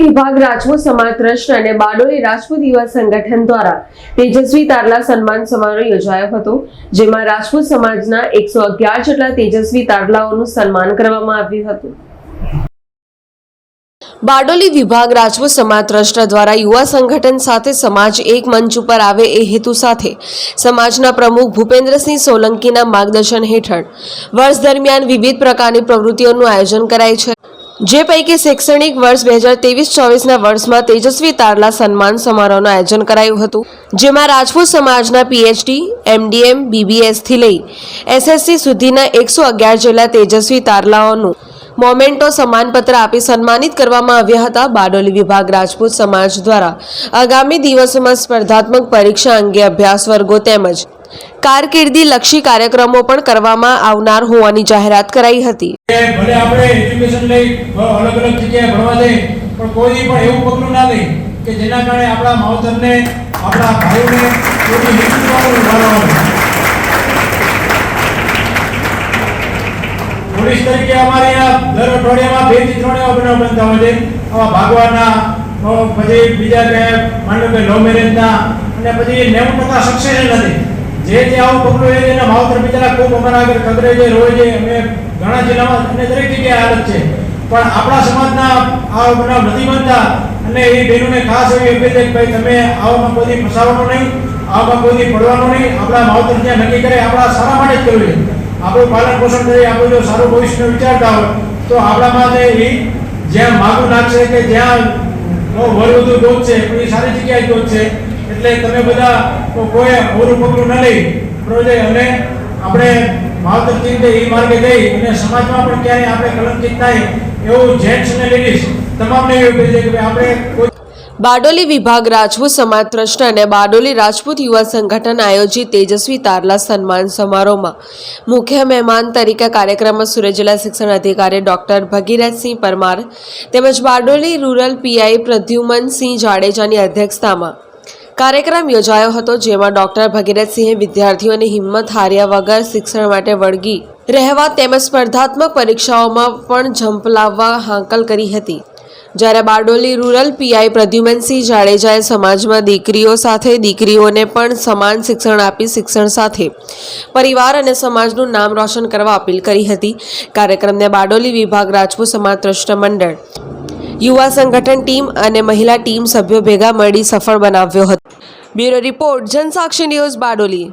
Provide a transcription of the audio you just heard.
વિભાગ રાજપૂત સમાજ ટ્રસ્ટ અને બારડોલી રાજપૂત યુવા સંગઠન દ્વારા તેજસ્વી તારલા સન્માન સમારોહ યોજાયો હતો, જેમાં રાજપૂત સમાજના એકસો અગિયાર જેટલા તેજસ્વી તારલાઓનું સન્માન કરવામાં આવ્યું હતું. બારડોલી વિભાગ રાજપૂત સમાજ ટ્રસ્ટ દ્વારા યુવા સંગઠન સાથે સમાજ એક મંચ ઉપર આવે એ હેતુ સાથે સમાજના પ્રમુખ ભૂપેન્દ્રસિંહ સોલંકીના માર્ગદર્શન હેઠળ વર્ષ દરમિયાન વિવિધ પ્રકારની પ્રવૃત્તિઓનું આયોજન કરાય છે. જે પૈકી શૈક્ષણિક વર્ષ બે હજાર ત્રેવીસ ચોવીસના વર્ષમાં તેજસ્વી તારલા સન્માન સમારોહનું આયોજન કરાયું હતું, જેમાં રાજપૂત સમાજના પીએચડી, એમડીએમ, બીબીએસથી લઈ એસએસસી સુધીના એકસો અગિયાર જેટલા તેજસ્વી તારલાઓનું મોમેન્ટો સન્માનપત્ર આપી સન્માનિત કરવામાં આવ્યા હતા. બારડોલી વિભાગ રાજપૂત સમાજ દ્વારા આગામી દિવસોમાં સ્પર્ધાત્મક પરીક્ષા અંગે અભ્યાસ વર્ગો તેમજ કારકિર્દી લક્ષી કાર્યક્રમો પણ કરવામાં આવનાર હોવાની જાહેરાત કરાઈ હતી. પોલીસ તરીકે અમારે દર અઠવાડિયામાં બેથી ત્રણ એવા બનાવ બનતા હોય છે. આવા ભાગવાના પછી બીજા કે માની લો કે લવ મેરેજના, અને પછી નેવું ટકા સક્સેસ નથી. જે જે આવું પગલું એ એના માવતર બિચારા ખૂબ અમારા આગળ કગરે છે રોય છે અમે ઘણા જિલ્લામાં અને દરેક જગ્યાએ હાલત છે. પણ આપણા સમાજના આ બનાવ નથી બનતા અને એ બહેનોને ખાસ એવી અપીલ છે ભાઈ તમે આવામાં કોઈ ફસાવાનો નહીં, આવામાં કોઈ પડવાનો નહીં. આપણા માવતર જ્યાં નક્કી કરે, આપણા સારા માટે જ કરવું છે. આપણું પાલન પોષણ કરી, આપણું જો સારું ભવિષ્ય વિચારતા હોય, તો આપણામાં એ જ્યાં માગું નાખશે કે જ્યાં વરવધુ ગોતશે છે, એ સારી જગ્યાએ ગોતશે એટલે તમે બધા કોઈ મોરું પગલું ન લઈ. બરોબર અને આપણે માવતર ચિંતે એ માર્ગે જઈ અને સમાજમાં પણ ક્યારેય આપણે કલંકિત થાય એવું જેન્ટ્સ અને લેડીઝ તમામને એવું કહી છે કે આપણે કોઈ બારડોલી વિભાગ રાજપૂત સમાજ ટ્રસ્ટ અને બારડોલી રાજપૂત યુવા સંગઠન આયોજિત તેજસ્વી તારલા સન્માન સમારોહમાં મુખ્ય મહેમાન તરીકે કાર્યક્રમમાં સુરત જિલ્લા શિક્ષણ અધિકારી ડોક્ટર ભગીરથસિંહ પરમાર તેમજ બારડોલી રૂરલ પીઆઈ પ્રદ્યુમનસિંહ જાડેજાની અધ્યક્ષતામાં કાર્યક્રમ યોજાયો હતો, જેમાં ડોક્ટર ભગીરથસિંહે વિદ્યાર્થીઓને હિંમત હાર્યા વગર શિક્ષણ માટે વળગી રહેવા તેમજ સ્પર્ધાત્મક પરીક્ષાઓમાં પણ ઝંપલાવવા હાંકલ કરી હતી. જ્યારે બારડોલી રૂરલ પીઆઈ પ્રદ્યુમનસિંહ જાડેજાએ સમાજમાં દીકરીઓ સાથે દીકરીઓને પણ સમાન શિક્ષણ આપી શિક્ષણ સાથે પરિવાર અને સમાજનું નામ રોશન કરવા અપીલ કરી હતી. કાર્યક્રમને બારડોલી વિભાગ રાજપૂત સમાજ ટ્રસ્ટ મંડળ યુવા સંગઠન ટીમ અને મહિલા ટીમ સભ્યો ભેગા મળી સફળ બનાવ્યો હતો. Bureau report, Jansakshi news Bardoli.